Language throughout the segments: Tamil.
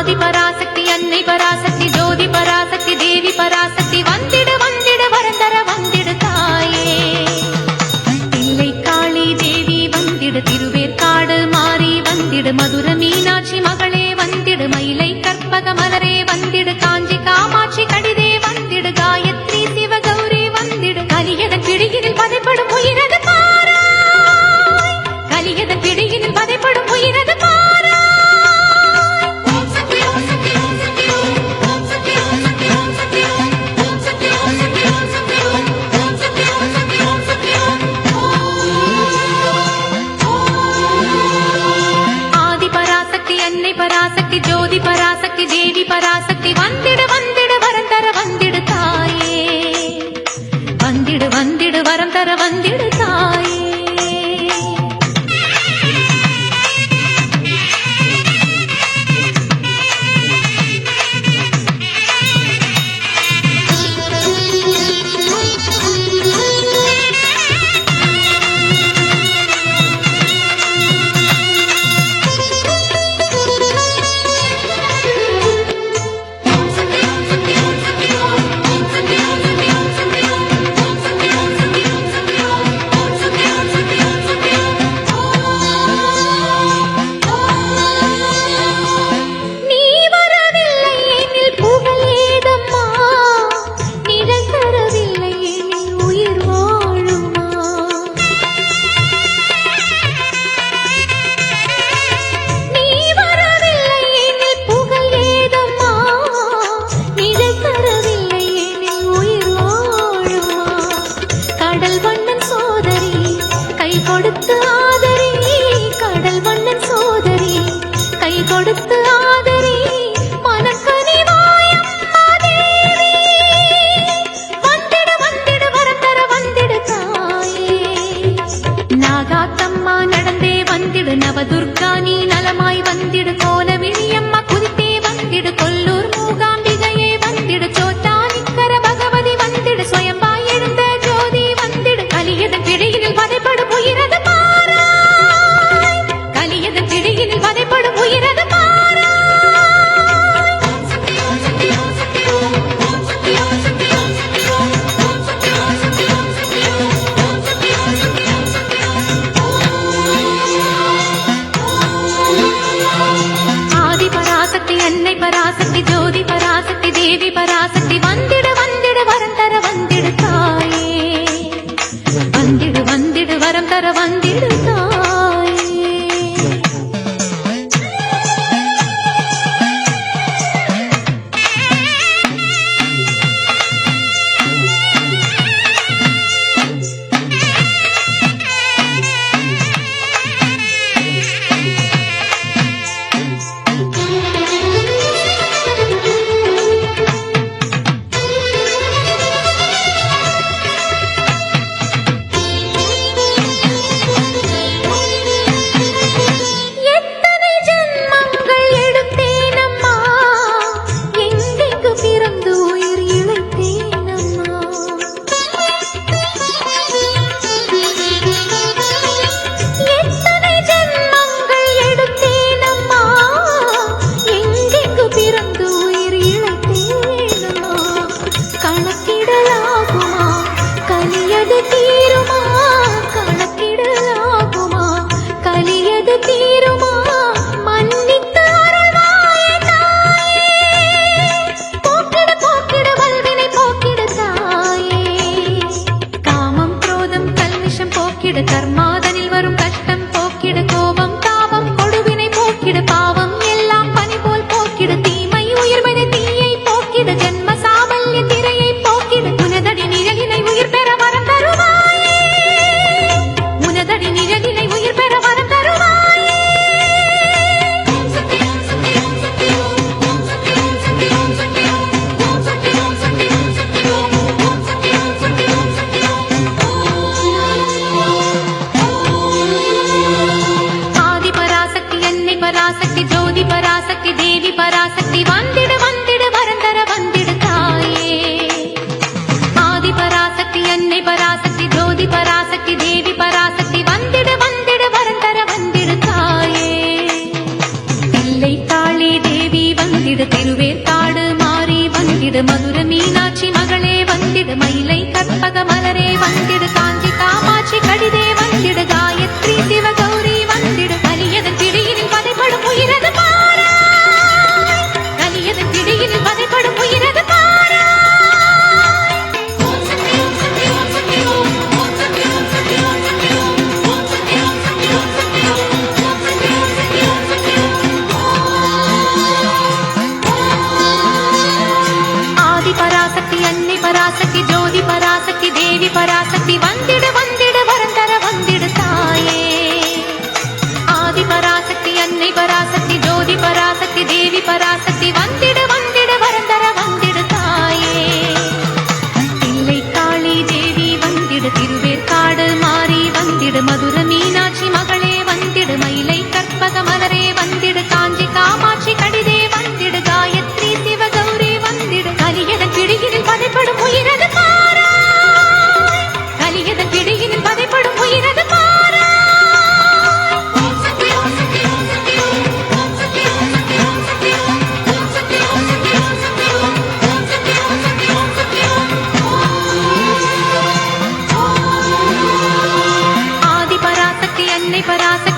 ஆதி பராசக்தி அன்னை பராசக்தி ஜோதி பராசக்தி தேவி பராசக்தி. வந்திடு வந்திடு வரந்தர வந்திடு தாயே. தில்லை காளி தேவி வந்திடு. திருவேற்காடு மாறி வந்திடு. மதுர மீனாட்சி மகளே வந்திடு. மயிலை கற்பக மலரே வந்திடு. கடல் வண்ணன் சோதரி. கை கொடுத்து ஆதரி கடல் வண்ணன் சோதரி. கை கொடுத்து ஆதரி நவதுர்கா நீ ಕಾಣಿಸುತ್ತಾ வந்திடு காஞ்சி காமாட்சி கடிதே வந்திடு காயத்ரி சிவகௌரி வந்திடு கலியதன் பிடியினில் பதைப்படும் உயிரது கலியதன் பிடியினில் பதைப்படும் உயிரது ஜோதி பரா அழகி பராசக்தி வந்திடுவார்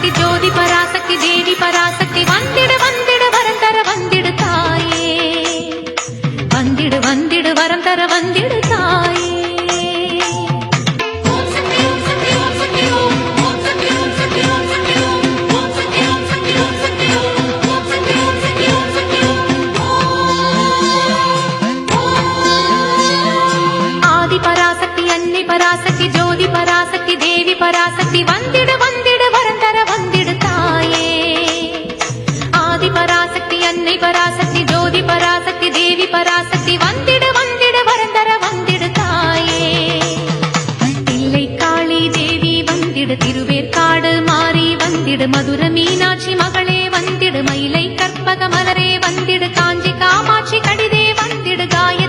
பராசக்தி ஜோதி பராசக்தி தேவி பராசக்தி வந்திடு வந்திடு வரம் வந்திடு தாயே வந்திடு வந்திடு வரம் வந்திடு தாயே பராசக்தி ஜோதி பராசக்தி தேவி பராசக்தி வந்திடு திருவேற்காடு மாறி வந்திடு மதுர மீனாட்சி மகளே வந்திடு மயிலை கற்பக மலரே வந்திடு காஞ்சி காமாட்சி கடிதே வந்திடு காய